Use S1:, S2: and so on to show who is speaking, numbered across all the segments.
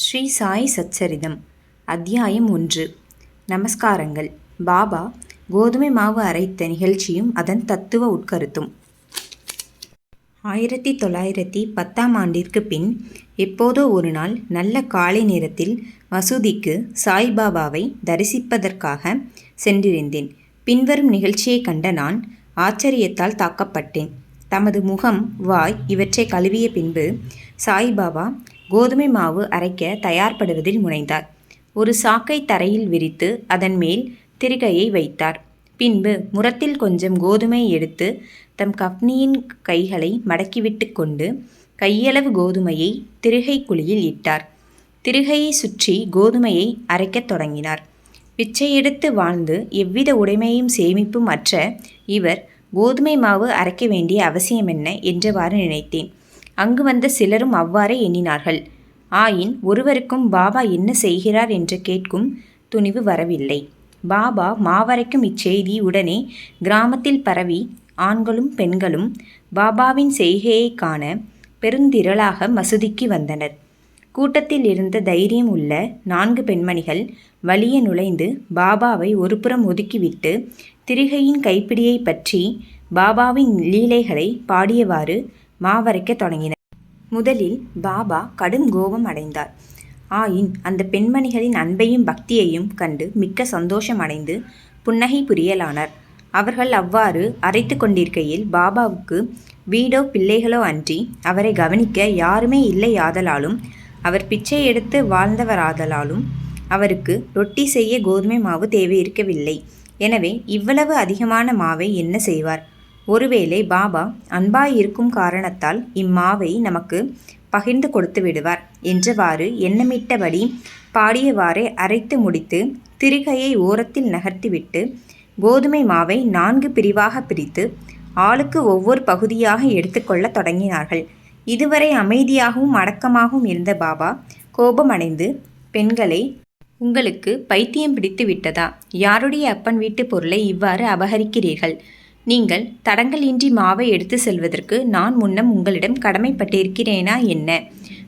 S1: ஸ்ரீ சாய் சச்சரிதம் அத்தியாயம் ஒன்று. நமஸ்காரங்கள். பாபா கோதுமை மாவு அரைத்த நிகழ்ச்சியும் அதன் தத்துவ உட்கருத்தும். ஆயிரத்தி தொள்ளாயிரத்தி பத்தாம் ஆண்டிற்கு பின் எப்போதோ ஒரு நாள் நல்ல காலை நேரத்தில் மசூதிக்கு சாய்பாபாவை தரிசிப்பதற்காக சென்றிருந்தேன். பின்வரும் நிகழ்ச்சியை கண்ட நான் ஆச்சரியத்தால் தாக்கப்பட்டேன். தமது முகம் வாய் இவற்றை கழுவிய பின்பு சாய்பாபா கோதுமை மாவு அரைக்க தயார்படுவதில் முனைந்தார். ஒரு சாக்கை தரையில் விரித்து அதன் மேல் திருகையை வைத்தார். பின்பு முரத்தில் கொஞ்சம் கோதுமை எடுத்து தம் கப்னியின் கைகளை மடக்கிவிட்டு கொண்டு கையளவு கோதுமையை திருகை குழியில் இட்டார். திருகையை சுற்றி கோதுமையை அரைக்கத் தொடங்கினார். பிச்சை எடுத்து வாழ்ந்து எவ்வித உடைமையும் சேமிப்பும் அற்ற இவர் கோதுமை மாவு அரைக்க வேண்டிய அவசியம் என்ன என்றவாறு நினைத்தேன். அங்கு வந்த சிலரும் அவ்வாறே எண்ணினார்கள். ஆயின் ஒருவருக்கும் பாபா என்ன செய்கிறார் என்று கேட்கும் துணிவு வரவில்லை. பாபா மாவரைக்கும் இச்செய்தி உடனே கிராமத்தில் பரவி ஆண்களும் பெண்களும் பாபாவின் செய்கையை காண பெருந்திரளாக மசூதிக்கு வந்தனர். கூட்டத்தில் இருந்த தைரியம் உள்ள நான்கு பெண்மணிகள் வலிய நுழைந்து பாபாவை ஒருபுறம் ஒதுக்கிவிட்டு திரிகையின் கைப்பிடியை பற்றி பாபாவின் லீலைகளை பாடியவாறு மாவரைக்கத் தொடங்கினர். முதலில் பாபா கடும் கோபம் அடைந்தார். ஆயின் அந்த பெண்மணிகளின் அன்பையும் பக்தியையும் கண்டு மிக்க சந்தோஷம் அடைந்து புன்னகை புரியலானார். அவர்கள் அவ்வாறு அரைத்து கொண்டிருக்கையில் பாபாவுக்கு வீடோ பிள்ளைகளோ அன்றி அவரை கவனிக்க யாருமே இல்லை ஆதலாலும் அவர் பிச்சை எடுத்து வாழ்ந்தவராதலாலும் அவருக்கு ரொட்டி செய்ய கோதுமை மாவு தேவை இருக்கவில்லை எனவே இவ்வளவு அதிகமான மாவை என்ன செய்வார்? ஒருவேளை பாபா அன்பாய் இருக்கும் காரணத்தால் இம்மாவை நமக்கு பகிர்ந்து கொடுத்து விடுவார் என்றவாறு எண்ணமிட்டபடி பாடியவாறே அரைத்து முடித்து திருகையை ஓரத்தில் நகர்த்திவிட்டு கோதுமை மாவை நான்கு பிரிவாக பிரித்து ஆளுக்கு ஒவ்வொரு பகுதியாக எடுத்துக்கொள்ளத் தொடங்கினார்கள். இதுவரை அமைதியாகவும் அடக்கமாகவும் இருந்த பாபா கோபமடைந்து பெண்களை உங்களுக்கு பைத்தியம் பிடித்து விட்டதா யாருடைய அப்பன் வீட்டு பொருளை இவ்வாறு அபகரிக்கிறீர்கள்? நீங்கள் தடங்கலின்றி மாவை எடுத்து செல்வதற்கு நான் முன்னம் உங்களிடம் கடமைப்பட்டிருக்கிறேனா என்ன?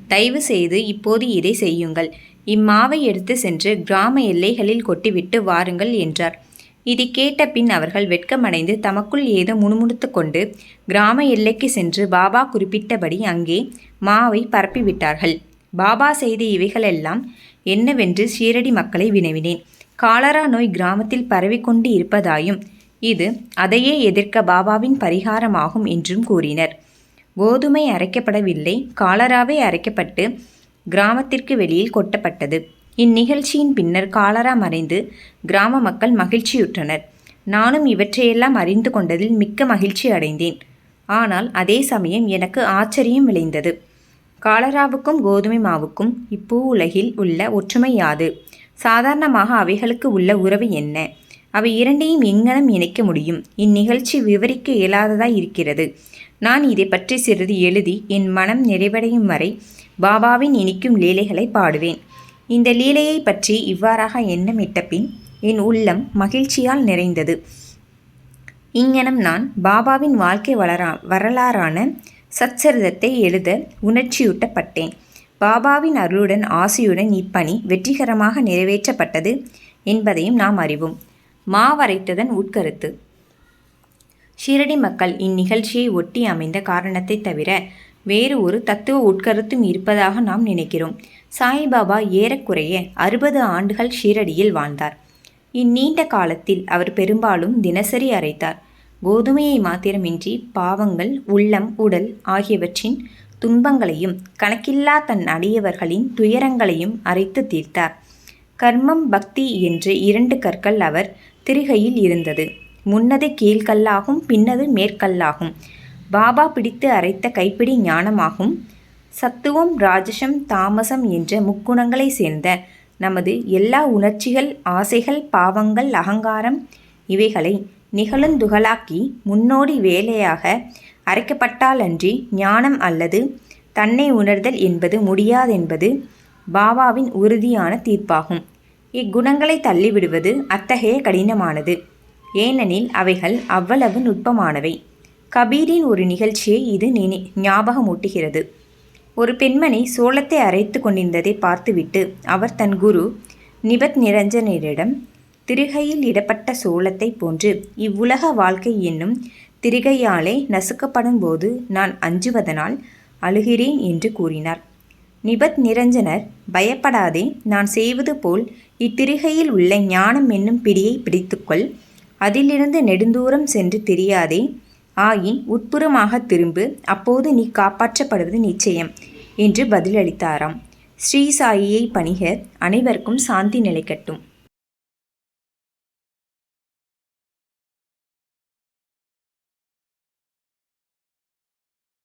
S1: தயவு செய்து இப்போது இதை செய்யுங்கள். இம்மாவை எடுத்து சென்று கிராம எல்லைகளில் கொட்டிவிட்டு வாருங்கள் என்றார். இதை கேட்ட பின் அவர்கள் வெட்கமடைந்து தமக்குள் ஏதோ முணுமுணுத்து கொண்டு கிராம எல்லைக்கு சென்று பாபா குறிப்பிட்டபடி அங்கே மாவை பரப்பிவிட்டார்கள். பாபா செய்த இவைகளெல்லாம் என்னவென்று ஷீரடி மக்களை வினவினேன். காலரா நோய் கிராமத்தில் பரவிக்கொண்டு இருப்பதாயும் இது அதையே எதிர்க்க பாபாவின் பரிகாரமாகும் என்றும் கூறினர். கோதுமை அரைக்கப்படவில்லை காலராவே அரைக்கப்பட்டு கிராமத்திற்கு வெளியில் கொட்டப்பட்டது. இந்நிகழ்ச்சியின் பின்னர் காலரா மறைந்து கிராம மக்கள் மகிழ்ச்சியுற்றனர். நானும் இவற்றையெல்லாம் அறிந்து கொண்டதில் மிக்க மகிழ்ச்சி அடைந்தேன். ஆனால் அதே சமயம் எனக்கு ஆச்சரியம் விளைந்தது. காலராவுக்கும் கோதுமை மாவுக்கும் இப்பூ உலகில் உள்ள ஒற்றுமை யாது? சாதாரணமாக அவைகளுக்கு உள்ள உறவு என்ன? அவை இரண்டையும் எங்கனம் இணைக்க முடியும்? இந்நிகழ்ச்சி விவரிக்க இயலாததாய் இருக்கிறது. நான் இதை பற்றி சிறிது எழுதி என் மனம் நிறைவடையும் வரை பாபாவின் இனிக்கும் லீலைகளை பாடுவேன். இந்த லீலையை பற்றி இவ்வாறாக எண்ணமிட்ட பின் என் உள்ளம் மகிழ்ச்சியால் நிறைந்தது. இங்கனம் நான் பாபாவின் வாழ்க்கை வளரா வரலாறான சச்சரிதத்தை எழுத உணர்ச்சியூட்டப்பட்டேன். பாபாவின் அருளுடன் ஆசையுடன் இப்பணி வெற்றிகரமாக நிறைவேற்றப்பட்டது என்பதையும் நாம் அறிவோம். மாவரைத்ததன் உட்கருத்து. ஷீரடி மக்கள் இந்நிகழ்ச்சியை ஒட்டி அமைந்த காரணத்தை தவிர வேறு ஒரு தத்துவ உட்கருத்தும் இருப்பதாக நாம் நினைக்கிறோம். சாய்பாபா ஏறக்குறைய அறுபது ஆண்டுகள் ஷீரடியில் வாழ்ந்தார். இந்நீண்ட காலத்தில் அவர் பெரும்பாலும் தினசரி அரைத்தார். கோதுமையை மாத்திரமின்றி பாவங்கள் உள்ளம் உடல் ஆகியவற்றின் துன்பங்களையும் கணக்கில்லா தன் அடியவர்களின் துயரங்களையும் அரைத்து தீர்த்தார். கர்மம் பக்தி என்று இரண்டு கற்கள் அவர் திரிகையில் இருந்தது. முன்னது கீழ்கல்லாகும் பின்னது மேற்கல்லாகும். பாபா பிடித்து அரைத்த கைப்பிடி ஞானமாகும். சத்துவம் ராஜசம் தாமசம் என்ற முக்குணங்களை சேர்ந்த நமது எல்லா உணர்ச்சிகள் ஆசைகள் பாவங்கள் அகங்காரம் இவைகளை நிகழுந்துகளாக்கி முன்னோடி வேலையாக அரைக்கப்பட்டாலன்றி ஞானம் அல்லது தன்னை உணர்தல் என்பது முடியாதென்பது பாபாவின் உறுதியான தீர்ப்பாகும். இக்குணங்களை தள்ளிவிடுவது அத்தகைய கடினமானது. ஏனெனில் அவைகள் அவ்வளவு நுட்பமானவை. கபீரின் ஒரு நிகழ்ச்சியை இது நினை ஞாபகமூட்டுகிறது. ஒரு பெண்மணி சோளத்தை அரைத்து கொண்டிருந்ததை பார்த்துவிட்டு அவர் தன் குரு நிபத் நிரஞ்சனரிடம் திருகையில் இடப்பட்ட சோளத்தைப் போன்று இவ்வுலக வாழ்க்கை என்னும் திரிகையாலே நசுக்கப்படும் போது நான் அஞ்சுவதனால் அழுகிறேன் என்று கூறினார். நிபத் நிரஞ்சனர் பயப்படாதே நான் செய்வது போல் இத்திரிகையில் உள்ள ஞானம் என்னும் பிடியை பிடித்துக்கொள். அதிலிருந்து நெடுந்தூரம் சென்று தெரியாதே. ஆயின் உட்புறமாக திரும்பு அப்போது நீ காப்பாற்றப்படுவது நிச்சயம் என்று பதிலளித்தாராம். ஸ்ரீ சாயியை பணிக அனைவருக்கும் சாந்தி நிலைக்கட்டும்.